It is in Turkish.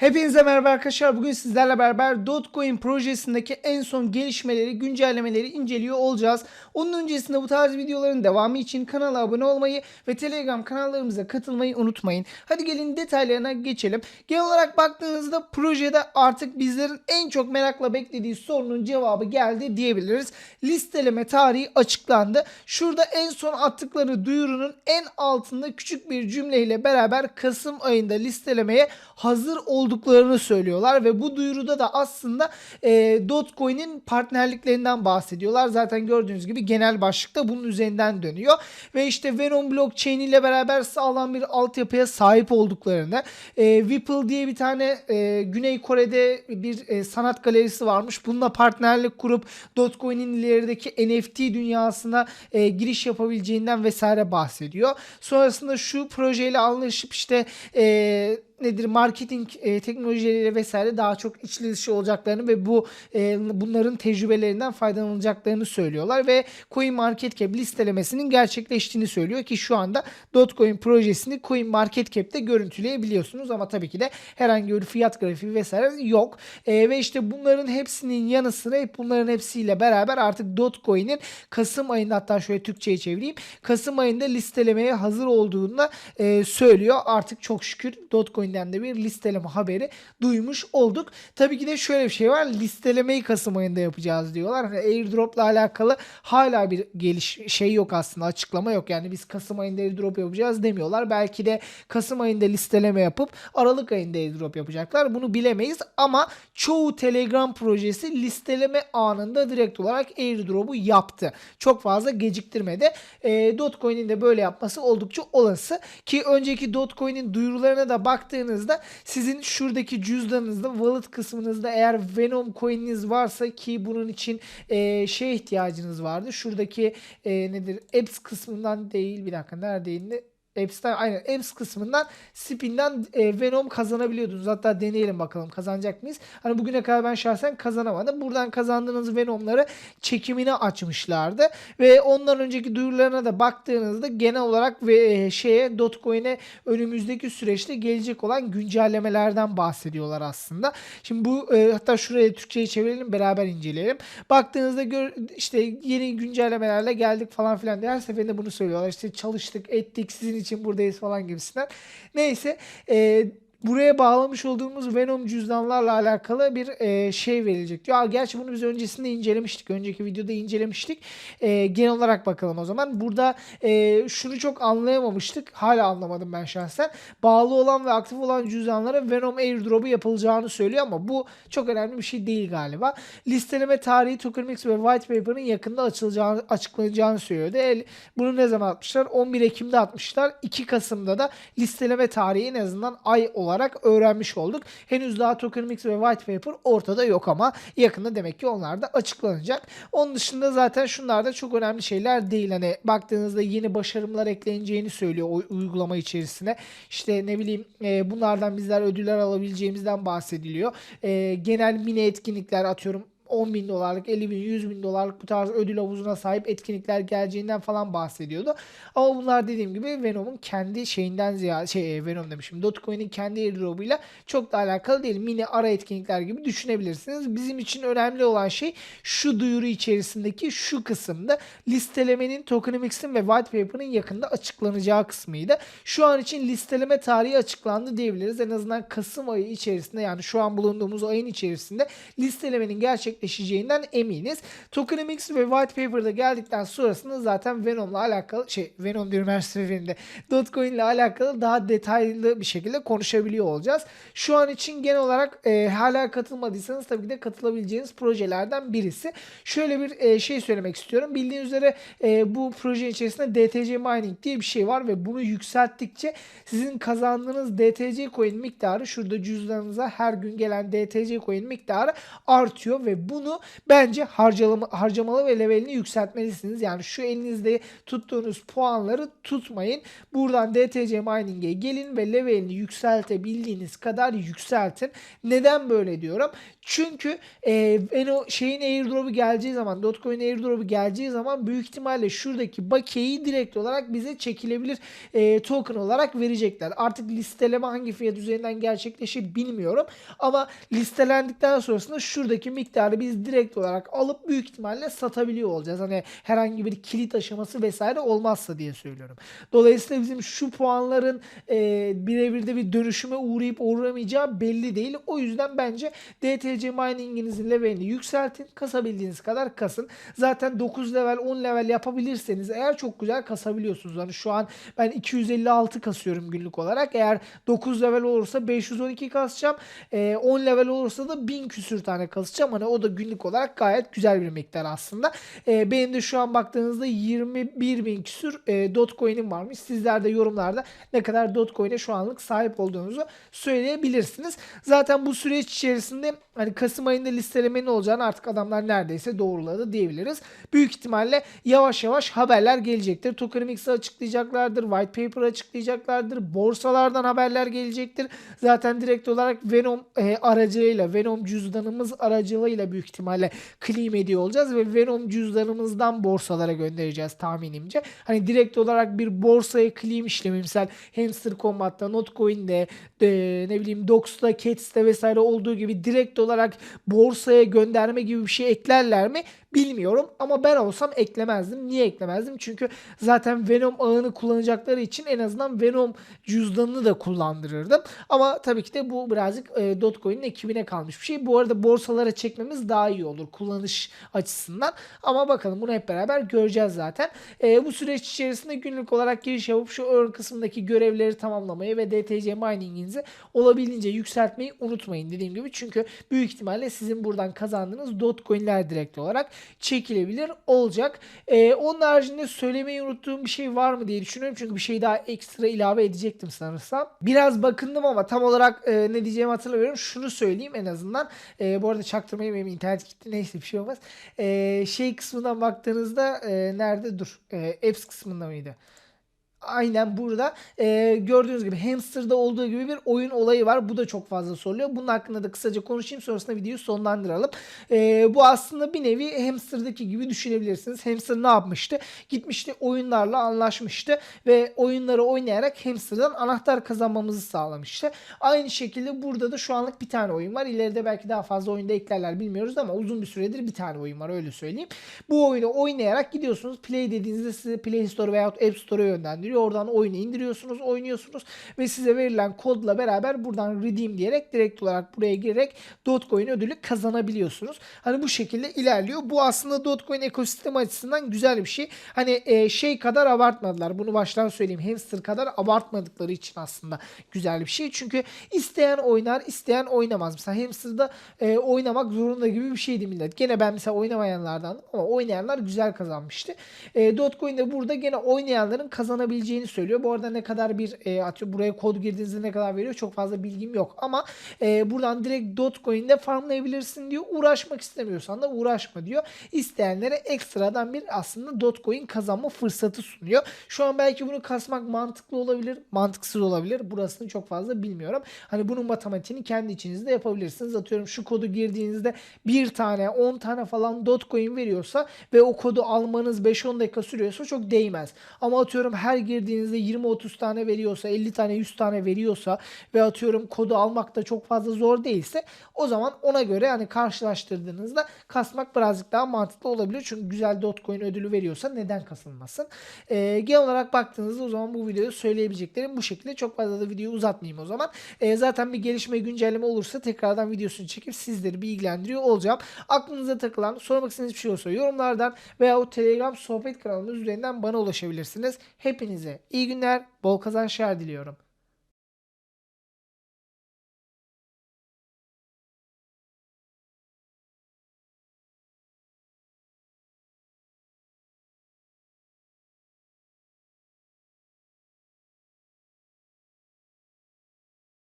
Hepinize merhaba arkadaşlar. Bugün sizlerle beraber Dogecoin projesindeki en son gelişmeleri, güncellemeleri inceliyor olacağız. Onun öncesinde bu tarz videoların devamı için kanala abone olmayı ve Telegram kanallarımıza katılmayı unutmayın. Hadi gelin detaylarına geçelim. Genel olarak baktığınızda projede artık bizlerin en çok merakla beklediği sorunun cevabı geldi diyebiliriz. Listeleme tarihi açıklandı. Şurada en son attıkları duyurunun en altında küçük bir cümleyle beraber Kasım ayında listelemeye hazır olduklarını söylüyorlar ve bu duyuruda da aslında e, Dogecoin'in partnerliklerinden bahsediyorlar. Zaten gördüğünüz gibi genel başlıkta bunun üzerinden dönüyor ve işte Venom blockchain ile beraber sağlam bir altyapıya sahip olduklarını, e, Whipple diye bir tane e, Güney Kore'de bir e, sanat galerisi varmış. Bununla partnerlik kurup Dogecoin'in ilerideki NFT dünyasına e, giriş yapabileceğinden vesaire bahsediyor. Sonrasında şu projeyle anlaşıp işte e, nedir marketing e, teknolojileriyle vesaire daha çok içli dışı olacaklarını ve bu e, bunların tecrübelerinden faydalanacaklarını söylüyorlar ve Coin Market Cap listelemesinin gerçekleştiğini söylüyor ki şu anda Dogecoin projesini Coin Market Cap'te görüntüleyebiliyorsunuz ama tabii ki de herhangi bir fiyat grafiği vesaire yok. E, ve işte bunların hepsinin yanı sıra hep bunların hepsiyle beraber artık Dogecoin'in Kasım ayında hatta şöyle Türkçe'ye çevireyim. Kasım ayında listelemeye hazır olduğunda e, söylüyor. Artık çok şükür Dogecoin'den de bir listeleme haberi duymuş olduk. Tabii ki de şöyle bir şey var. Listelemeyi Kasım ayında yapacağız diyorlar. Hani airdrop'la alakalı hala bir geliş şey yok aslında açıklama yok. Yani biz Kasım ayında airdrop yapacağız demiyorlar. Belki de Kasım ayında listeleme yapıp Aralık ayında airdrop yapacaklar. Bunu bilemeyiz ama çoğu Telegram projesi listeleme anında direkt olarak airdrop'u yaptı. Çok fazla geciktirmedi. E, Dogecoin'in de böyle yapması oldukça olası ki önceki Dogecoin'in duyurularına da baktığınızda sizin şuradaki cüzdanınızda wallet kısmınızda eğer Venom coin'iniz varsa ki bunun için e, şeye ihtiyacınız vardı. Şuradaki e, nedir? Apps kısmından değil bir dakika neredeydi? Apps'ten aynen Apps kısmından Spin'den e, Venom kazanabiliyordunuz. Hatta deneyelim bakalım kazanacak mıyız? Hani bugüne kadar ben şahsen kazanamadım. Buradan kazandığınız Venom'ları çekimine açmışlardı. Ve ondan önceki duyurularına da baktığınızda genel olarak ve e, şeye Dogecoin'e önümüzdeki süreçte gelecek olan güncellemelerden bahsediyorlar aslında. Şimdi bu e, hatta şuraya Türkçe'ye çevirelim beraber inceleyelim. Baktığınızda gör, işte yeni güncellemelerle geldik falan filan diye her seferinde bunu söylüyorlar. İşte çalıştık ettik sizin için buradayız falan gibisinden. Neyse e, buraya bağlamış olduğumuz Venom cüzdanlarla alakalı bir e, şey verilecek diyor. Aa, gerçi bunu biz öncesinde incelemiştik. Önceki videoda incelemiştik. E, genel olarak bakalım o zaman. Burada e, şunu çok anlayamamıştık. Hala anlamadım ben şahsen. Bağlı olan ve aktif olan cüzdanlara Venom airdrop'u yapılacağını söylüyor ama bu çok önemli bir şey değil galiba. Listeleme tarihi Tokenomics ve White Paper'ın yakında açılacağını, açıklanacağını söylüyordu. El, bunu ne zaman atmışlar? 11 Ekim'de atmışlar. 2 Kasım'da da listeleme tarihi en azından ay olarak öğrenmiş olduk. Henüz daha Tokenomics ve White Paper ortada yok ama yakında demek ki onlar da açıklanacak. Onun dışında zaten şunlar da çok önemli şeyler değil. Hani baktığınızda yeni başarımlar ekleneceğini söylüyor o uygulama içerisine. İşte ne bileyim e, bunlardan bizler ödüller alabileceğimizden bahsediliyor. E, genel mini etkinlikler atıyorum 10 bin dolarlık, 50 bin, 100 bin dolarlık bu tarz ödül havuzuna sahip etkinlikler geleceğinden falan bahsediyordu. Ama bunlar dediğim gibi Venom'un kendi şeyinden ziyade, şey e, Venom demişim, Dogecoin'in kendi airdrop'uyla çok da alakalı değil. Mini ara etkinlikler gibi düşünebilirsiniz. Bizim için önemli olan şey şu duyuru içerisindeki şu kısımda listelemenin Tokenomics'in ve White Paper'ın yakında açıklanacağı kısmıydı. Şu an için listeleme tarihi açıklandı diyebiliriz. En azından Kasım ayı içerisinde yani şu an bulunduğumuz ayın içerisinde listelemenin gerçek gerçekleşeceğinden eminiz. Tokenomics ve White Paper'da geldikten sonrasında zaten Venom'la alakalı şey Venom diyorum her seferinde Dogecoin ile alakalı daha detaylı bir şekilde konuşabiliyor olacağız. Şu an için genel olarak e, hala katılmadıysanız tabii ki de katılabileceğiniz projelerden birisi. Şöyle bir e, şey söylemek istiyorum. Bildiğiniz üzere e, bu proje içerisinde DTC mining diye bir şey var ve bunu yükselttikçe sizin kazandığınız DTC coin miktarı şurada cüzdanınıza her gün gelen DTC coin miktarı artıyor ve bunu bence harcalama, harcamalı ve levelini yükseltmelisiniz. Yani şu elinizde tuttuğunuz puanları tutmayın. Buradan DTC Mining'e gelin ve levelini yükseltebildiğiniz kadar yükseltin. Neden böyle diyorum? Çünkü e, en o şeyin airdrop'u geleceği zaman, Dogecoin airdrop'u geleceği zaman büyük ihtimalle şuradaki bakiyeyi direkt olarak bize çekilebilir e, token olarak verecekler. Artık listeleme hangi fiyat üzerinden gerçekleşir bilmiyorum. Ama listelendikten sonrasında şuradaki miktarı biz direkt olarak alıp büyük ihtimalle satabiliyor olacağız. Hani herhangi bir kilit aşaması vesaire olmazsa diye söylüyorum. Dolayısıyla bizim şu puanların e, birebir de bir dönüşüme uğrayıp uğramayacağı belli değil. O yüzden bence DTC mining'inizin levelini yükseltin. Kasabildiğiniz kadar kasın. Zaten 9 level 10 level yapabilirseniz eğer çok güzel kasabiliyorsunuz. Hani şu an ben 256 kasıyorum günlük olarak. Eğer 9 level olursa 512 kasacağım. E, 10 level olursa da 1000 küsür tane kasacağım. Hani o da günlük olarak gayet güzel bir miktar aslında. E, benim de şu an baktığınızda 21 bin küsür e, Dogecoin'im varmış. Sizler de yorumlarda ne kadar Dogecoin'e şu anlık sahip olduğunuzu söyleyebilirsiniz. Zaten bu süreç içerisinde hani Kasım ayında listelemenin olacağını artık adamlar neredeyse doğruladı diyebiliriz. Büyük ihtimalle yavaş yavaş haberler gelecektir. Tokenomics'i açıklayacaklardır. White paper açıklayacaklardır. Borsalardan haberler gelecektir. Zaten direkt olarak Venom e, aracılığıyla, Venom cüzdanımız aracılığıyla büyük ihtimalle claim ediyor olacağız ve Venom cüzdanımızdan borsalara göndereceğiz tahminimce. Hani direkt olarak bir borsaya claim işlemi misal Hamster Combat'ta, Notcoin'de, de, ne bileyim Dox'ta, Cats'te vesaire olduğu gibi direkt olarak borsaya gönderme gibi bir şey eklerler mi? Bilmiyorum ama ben olsam eklemezdim. Niye eklemezdim? Çünkü zaten Venom ağını kullanacakları için en azından Venom cüzdanını da kullandırırdım. Ama tabii ki de bu birazcık e, Dogecoin'in ekibine kalmış bir şey. Bu arada borsalara çekmemiz daha iyi olur kullanış açısından. Ama bakalım bunu hep beraber göreceğiz zaten. E, bu süreç içerisinde günlük olarak giriş yapıp şu earn kısmındaki görevleri tamamlamayı ve DTC mining'inizi olabildiğince yükseltmeyi unutmayın dediğim gibi. Çünkü büyük ihtimalle sizin buradan kazandığınız Dogecoin'ler direkt olarak çekilebilir olacak. Ee, onun haricinde söylemeyi unuttuğum bir şey var mı diye düşünüyorum. Çünkü bir şey daha ekstra ilave edecektim sanırsam. Biraz bakındım ama tam olarak e, ne diyeceğimi hatırlamıyorum. Şunu söyleyeyim en azından. E, bu arada çaktırmayın benim internet gitti. Neyse bir şey olmaz. E, şey kısmından baktığınızda e, nerede dur? E, apps kısmında mıydı? Aynen burada e, gördüğünüz gibi Hamster'da olduğu gibi bir oyun olayı var. Bu da çok fazla soruluyor. Bunun hakkında da kısaca konuşayım sonrasında videoyu sonlandıralım. E, bu aslında bir nevi Hamster'daki gibi düşünebilirsiniz. Hamster ne yapmıştı? Gitmişti oyunlarla anlaşmıştı ve oyunları oynayarak Hamster'dan anahtar kazanmamızı sağlamıştı. Aynı şekilde burada da şu anlık bir tane oyun var. İleride belki daha fazla oyunda eklerler bilmiyoruz ama uzun bir süredir bir tane oyun var öyle söyleyeyim. Bu oyunu oynayarak gidiyorsunuz. Play dediğinizde size Play Store veya App Store'a yönlendiriyor indiriyor. Oradan oyunu indiriyorsunuz, oynuyorsunuz ve size verilen kodla beraber buradan redeem diyerek direkt olarak buraya girerek Dogecoin ödülü kazanabiliyorsunuz. Hani bu şekilde ilerliyor. Bu aslında Dogecoin ekosistemi açısından güzel bir şey. Hani e, şey kadar abartmadılar. Bunu baştan söyleyeyim. Hamster kadar abartmadıkları için aslında güzel bir şey. Çünkü isteyen oynar, isteyen oynamaz. Mesela Hamster'da e, oynamak zorunda gibi bir şeydi millet. Gene ben mesela oynamayanlardan ama oynayanlar güzel kazanmıştı. E, Dogecoin'de burada gene oynayanların kazanabileceği verebileceğini söylüyor. Bu arada ne kadar bir e, atıyor buraya kod girdiğinizde ne kadar veriyor çok fazla bilgim yok. Ama e, buradan direkt Dogecoin'de farmlayabilirsin diyor. Uğraşmak istemiyorsan da uğraşma diyor. İsteyenlere ekstradan bir aslında Dogecoin kazanma fırsatı sunuyor. Şu an belki bunu kasmak mantıklı olabilir, mantıksız olabilir. Burasını çok fazla bilmiyorum. Hani bunun matematiğini kendi içinizde yapabilirsiniz. Atıyorum şu kodu girdiğinizde bir tane 10 tane falan Dogecoin veriyorsa ve o kodu almanız 5-10 dakika sürüyorsa çok değmez. Ama atıyorum her girdiğinizde 20-30 tane veriyorsa, 50 tane 100 tane veriyorsa ve atıyorum kodu almak da çok fazla zor değilse o zaman ona göre hani karşılaştırdığınızda kasmak birazcık daha mantıklı olabilir. Çünkü güzel Dogecoin ödülü veriyorsa neden kasılmasın? Ee, genel olarak baktığınızda o zaman bu videoda söyleyebileceklerim bu şekilde. Çok fazla da videoyu uzatmayayım o zaman. Ee, zaten bir gelişme güncelleme olursa tekrardan videosunu çekip sizleri bilgilendiriyor olacağım. Aklınıza takılan, sormak istediğiniz bir şey olursa yorumlardan veya o Telegram sohbet kanalımız üzerinden bana ulaşabilirsiniz. Hepinize iyi günler, bol kazançlar diliyorum.